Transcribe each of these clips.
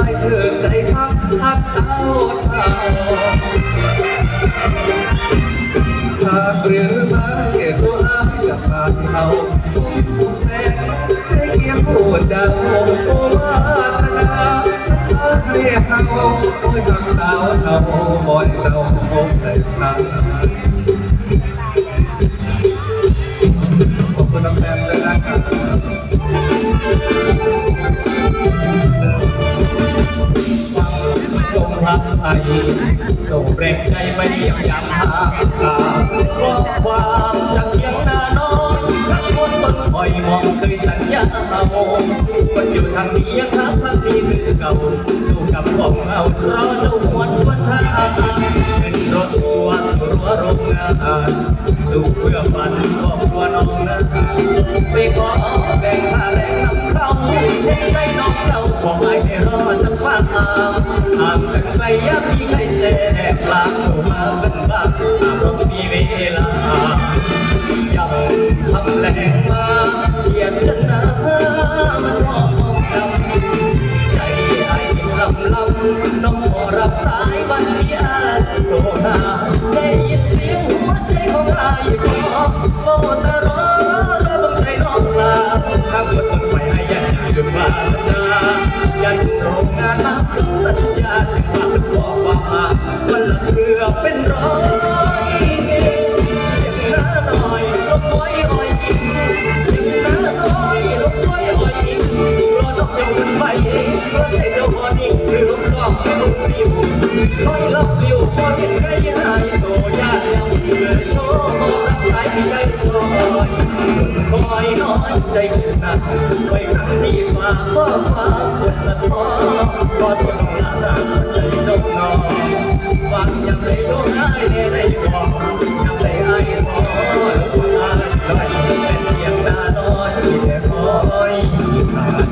ายเธอใจพักพักเท้าเท้าหากหรือไม่ตัวอายจะผ่านเขาทุกแม่ให้เกียรติผู้เจ้าโอวาทนาให้เขาโอ้ยทางสาวเท่าบ่อยเจ้าพบได้ทางขอบคุณน้ำแดงด้วยนะครับ ไทยส่งแรงใจไปเยี่ยมยามหาตาเพราะความจากเพียงนาน้อยรักคนต้นคอยมองเคยสัญญาโมคนอยู่ทางนี้ยังครับทางนี้คือเก่าสู้กับของเอาเรอเจ้าหวนวันทางเป็นรถทัวร์รั้วโรงงานสู้เพื่อฝันครอบครัวน้องนะไปขอแบ่งค่าแรงนำเข้าให้ใจน้องเจ้าของไอ้ให้รอจังฟ้า ห่างกันไกลยามมีใครแทรกกลางมาเป็นบ้าหากเรามีเวลาอย่าทำแรงมาเทียนชนะมันรอมองดำใจไอ้ลำลำน้องขอรับสายวันนี้อา ใจคิดหนักไว้ครั้งที่มาข้อความบนสะท้อนรอทนน้องลาใจเจ้าน้องฟังยังไม่รู้ได้ในบอกยังไม่ไอ้พอลูกอายลอยเป็นเพียงตาลอยแต่คอยผ่าน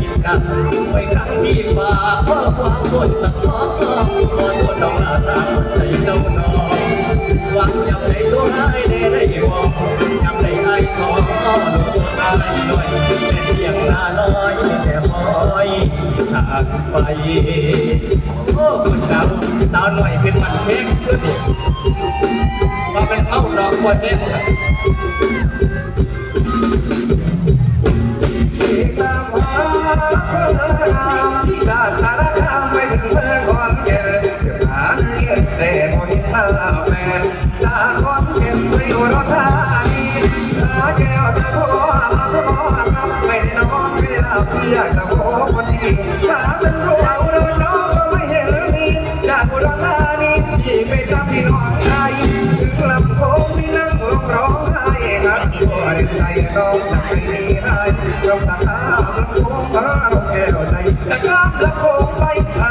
กินกันไว้ครั้งที่มาเพื่อความบนตะขอขอโทษน้องลาตาใจเจ้าน้องหวังจำได้ตัวให้ได้ได้บอกจำได้ไอ้ขอลูกตาหน่อยเป็นเพียงลาน้อยแต่คอยขาดไปโอ้คุณสาวสาวหน่อยเป็นมันเค้กด้วยนี่มาเป็นเข้าดอกบัวเค้ก ตัวใจน้องจะไม่มีให้เรตาข้ามลำโพงมาเราแก้วใจจะข้ามลำโพงไปหา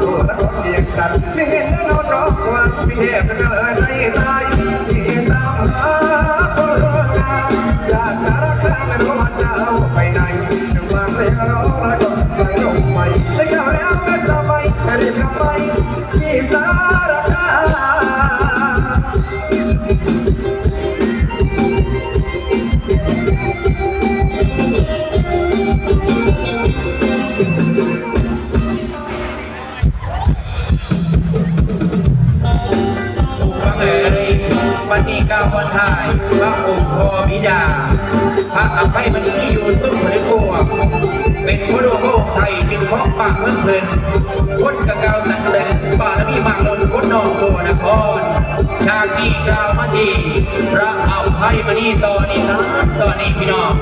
ตัวตะโกนเรียกกันไม่เห็นแล้วนอนร้องว่าพี่เทพกัเลยใจตายพี่ตาคนราอยากจะรักแต่ม่รู้มันจะเไปไหนจังหวะเพลงรอระดมใส่ลงไปแล้วก็แล้วก็จะไปรีบกับไปพี่สารคา ก้าวันถ่ายพระองค์พอบิดา พระอภัยมันนี้อยู่สุขหรือกัวเป็นพระโลกพระองไทยเป็นเพราะปากเมืองเพลินคนกะกาวสังเสริญบารมีมากล้นคนนองตัวนครชาติกล่าวมาทีพระอภัยมันนี้ต่อนนี้นะต่อนี้พี่น้อง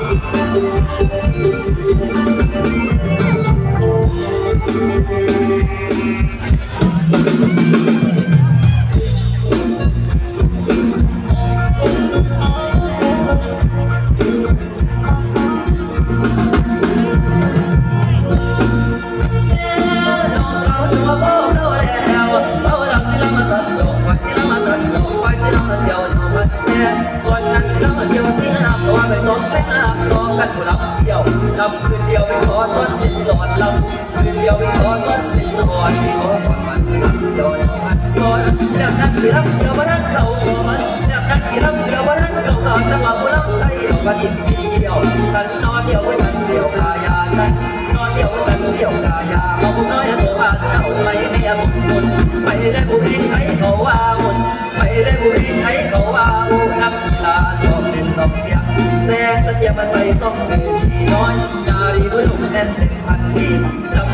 ก็ดิ่งเดียว ฉันนอนเดียวไว้ฉันเดียวกายาฉันนอนเดียวฉันเดียวกายาเอาบุญน้อยเธอมาเจ้าไม่ไม่ยบุญคนไม่ได้ผู้ริ้เขาว่าบุญไม่ได้ผู้ริ้เขาว่าบุญนักกีฬาชอบเล่นต้องเสียงแซ่เสียมันไปต้องเวทีน้อยจารีบุญแน่นเต็มพันที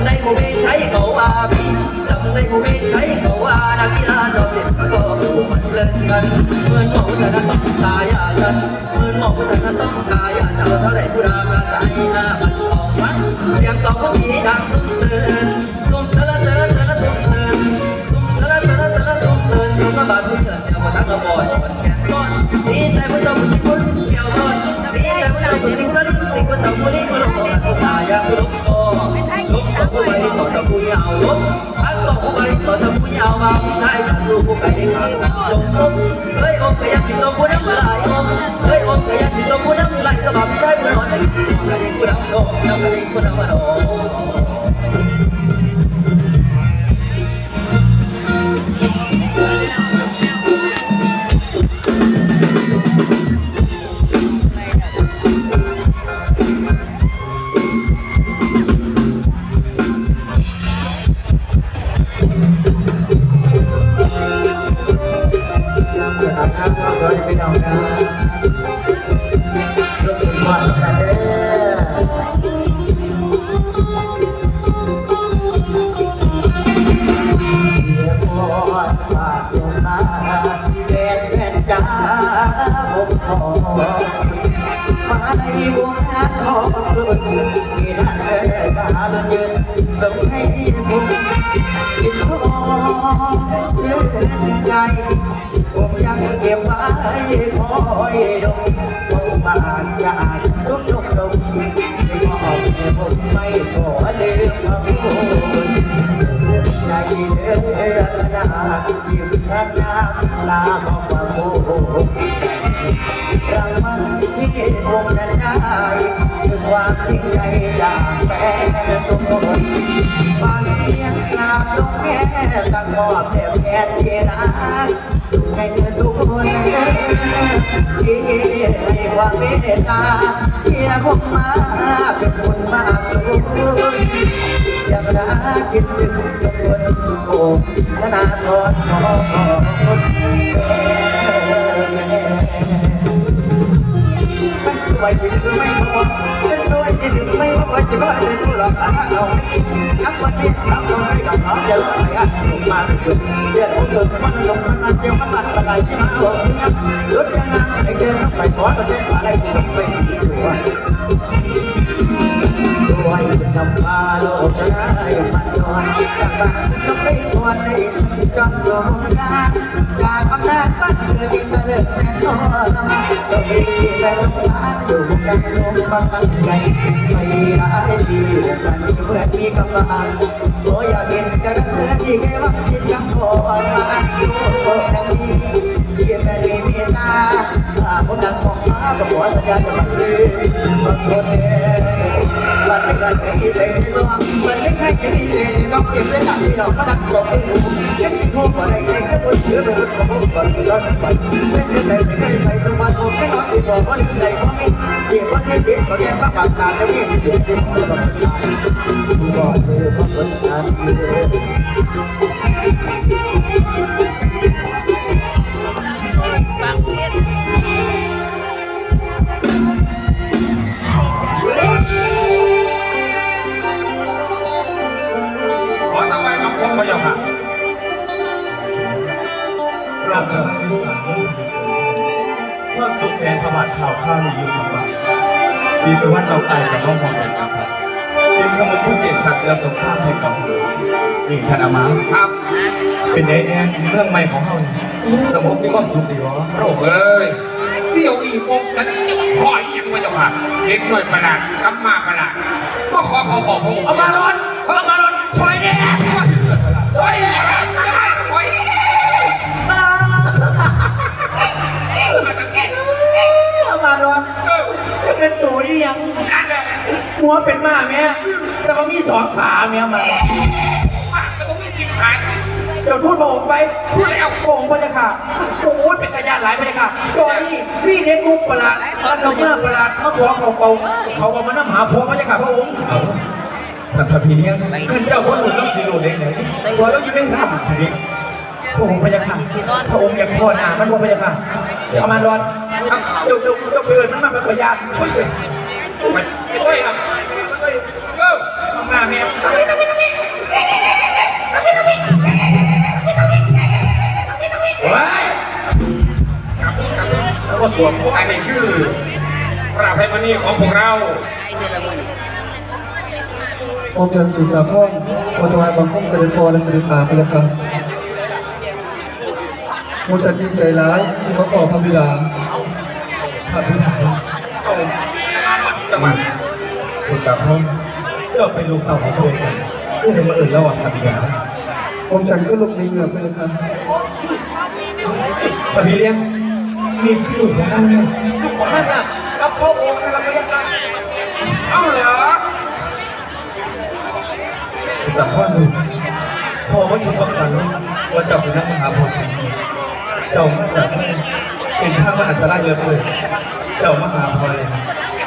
จำในมูบีใช้เขาอาบีจำในผู้ริ้ไทยเขาอานักกีฬาจอมเล่นก็ดูมันเล่นกันเหมือนหมอจะต้องตายอะฉันเหมือนหมอจะต้องตายอะเจ้าเท่าไรผู้รากาใจหน้ามันออกมันเสียงตอบว่ามีทาง ยาวลบพักก็ผู้ใบต่อจะผู้ยาวมาผู้ชายกันลูกไก่ขังจงลบเฮ้ยอมก็ยังติดตัวผู้น้ำลายอมเฮ้ยอมก็ยังติดตัวผู้น้ำ ครับครับขอให้พี่น้องนะรู้สึกว่าแต่เด้อเสียงวอนฝากลงมาแฟนแฟนจ้าผมขอมาในวงกาขอรุ่นที่นั่นเอ่ยตาลุนยืนส่งให้ผมกินทองเสียเตือนใจ เก็บไว้คอยดมผมบานจากทุกทุกดมมอบให้ผมไม่ขอลืมพระคุณใจเดินหน้ายิ้มแค่น้ำตาบอกว่าโมรังมันที่ ยิ่งใหญ่จากแฟนทุกคนบางเพียงกราบลงแค่ตั้งมอบแทบแค่ที่รักให้ทุกคนที่ให้ความเมตตาที่ผมมาเป็นคนมากรู้อยากรักคิดถึงทุกคนโอ้นาทอดขอขอบคุณไปถึงไม่พอนตัวที่ ไม่พอจะว่าจะรู้หรอกเรานับวันนี้นับวันนี้กับน้องจะรู้ไหมอะมาถึงเดือนของเดือนมันลงมันเจีย วันตัดอะไรที่มาหลงยับรถยังงานไอ้เดินไปขอจะเป็นอะไรองไปด้วยาโลกจะได้มันนอนจากบ้านต้องไปทวนในจอมสมการกอำนาจบ้านเกิดที่มาเลิกแสนทรมานต้องมีแต่ลำบากอยู่กันลงบางบางใจไม่หายดีกันเพื่อนมีกำลังโอ้อยากเห็นกันเพื่อนที่แค่ว่าคิดกันก่อนมาดูดังนี้ที่แม่มีเมตตาคนดัง บ้าก็ขอสัญญาจะมาลืมขอโทษเองวันนี้กันที่เด็กในตัววันนี้ใครจะมีเด็กต้องเก็บไว้หนักที่เราก็ดักบอกให้รู้ฉันที่โทรมาได้เด็กก็ควรเชื่อไปเป็นของผมก่อนร้อนไปไม่เป็นไรไม่เป็นไรต้องมาผมแค่นอนติดต่อว่าลืมไหนก็ไม่เดี๋ยววันนี้เด็กก็แค่มาปากตาจะไม่เดี๋ยวเด็กก็มาปากตาก่อนเลยเพราคนทำาค่ะกราบแต่ไม่รู้หลังความสุขแสนประวัติข่าวข้าวในยุคสมบัติศรีสุวรรณเราตายกับร่องของเผ่นกษัตริย์สิงขมุนผู้เจ็ดชัดเล้วสงครามในกองนี่ธนามาครับ เป็นไงแน่เรื่องใหม่ของเขาสมองมีความสุขดีวะโอ้เอ้ยเดี่ยวอีกองฉันจะคอยยังไม่จะผ่านเล็กหน่อยประหลาดกำมาประหลาดก็ขอขอขอพงเอามารอนเอามารอน เอามาร้อนเออจะเป็นตัวนี่ยังนั่นแหละหัวเป็นมาแม่แต่ว่ามีสองขาแม่มามาก็ต้องมีสิบขาสิเดี๋ยวพูดพระองค์ไปพูดแล้วพระองค์พระเจ้าค่ะโอ้ยเป็นตาญาติหลายพระเจ้าค่ะตอนนี้พี่เด็กลูกประหลาดเขามาประหลาดเขาขอเขาเขาเขาก็มานั่งหาผัวพระเจ้าค่ะพระองค์ ท่านพระพี่เลี้ยงขึ้นเจ้าพ่อหนุนต้องสีโลเล็กไหนตัวเราอยู่ในถ้ำทีนี้พระองค์พระเจ้าค่ะพระองค์อยากพอหนามันบ่พระเจ้าค่ะเอามาร้อนเจ้าเจ้าเจ้าเปิดมันมาเป็นขยานไปโอ้ยครับเออมาแม่ว้ายกลับกลับแล้วก็สวมอันนี้คือพระอภัยมณีของพวกเรา ผมจันทร์สุสาพรขอถวายบังคมเสด็จพ่อและเสด็จตาพระยาค่ะผมจันดีใจร้ายที่เขาขอพระบิดาพระพี่ถามเอาจังหวะสุดสาครเจ้าเป็นลูกเต่าของพระองค์กันก็เลยมาเอ่ยระหว่างพระบิดาผมจันก็ลุกในเหงื่อพระยาค่ะพระพี่เลี้ยงนี่คือลูกของท่านเนี่ยลูกของท่านน่ะกับพระองค์นะครับพระเจ้าค่ะเอาเหรอ สุดสาครลูกพอว่าคิดว่าฝันว่าเจ้าเป็นนักมหาโพธิ์เจ้ามาจากเส้นทางมันอันตรายเหลือเกินเจ้ามหาพอเลย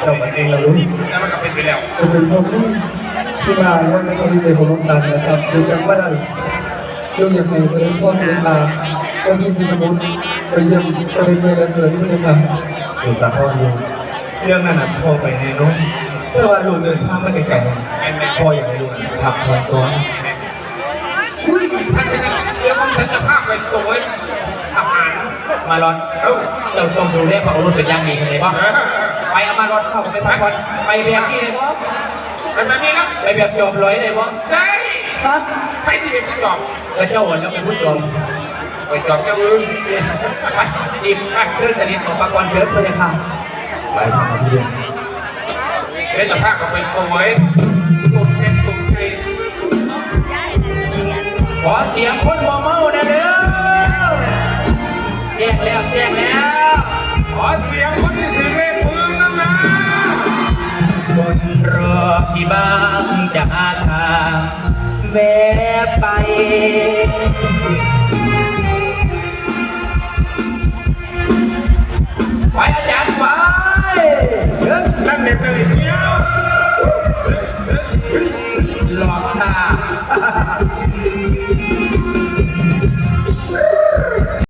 เจ้ามันเองเรารู้แล้วมันก็เป็นไปแล้วเป็นพวกนี้ที่มาว่าในความพิเศษของหลวงตานนะครับดูกันว่าได้ยกอย่างในเสด็จพ่อเสด็จตาวันที่สิสมุทรไปเยี่ยมเสด็จแม่และเกิดพระยาค่ะสุสาครลูกเรื่องนั้นพ่อไปแน่นอน แต่อว่าลูกเดินทางมาไกลๆพ่ออยากให้ลูกพักผ่อนก่อนอุ้ยถ้าฉันจะเดี๋ยวฉันจะพาพไปสวยทหารมารอนเอ้าเจ้าต้องดูแลพระโอรสเป็นย่างดีกันเลยป่ะไปเอามารอนเข้าไปพักผ่อนไปแบบนี้เลยป่ะเป็นแบบนี้แล้วไปแบบจบร้อยเลยป่ะได้ฮะไปที่เป็นผู้จอบแล้วเจ้าวันแล้วเป็นผู้จบไปจอบเจ้าอื่นไปอีกเรื่องชนิดของปากรเถิดพระยค่ะไปทำมาที่เรื่อง เดี๋ยวจะพาเขาไปสวยตุ่นเป็นตุ่นใจขอเสียงคนบ่เมานะเด้อแจ้งแล้วแจ้งแล้ว ขอเสียงคนที่ถือเลขปืนนั่นนะบนรอที่บ้างจะหาทางแวะไปไปอาจารย์ไปเดินนั่นเด็กเลย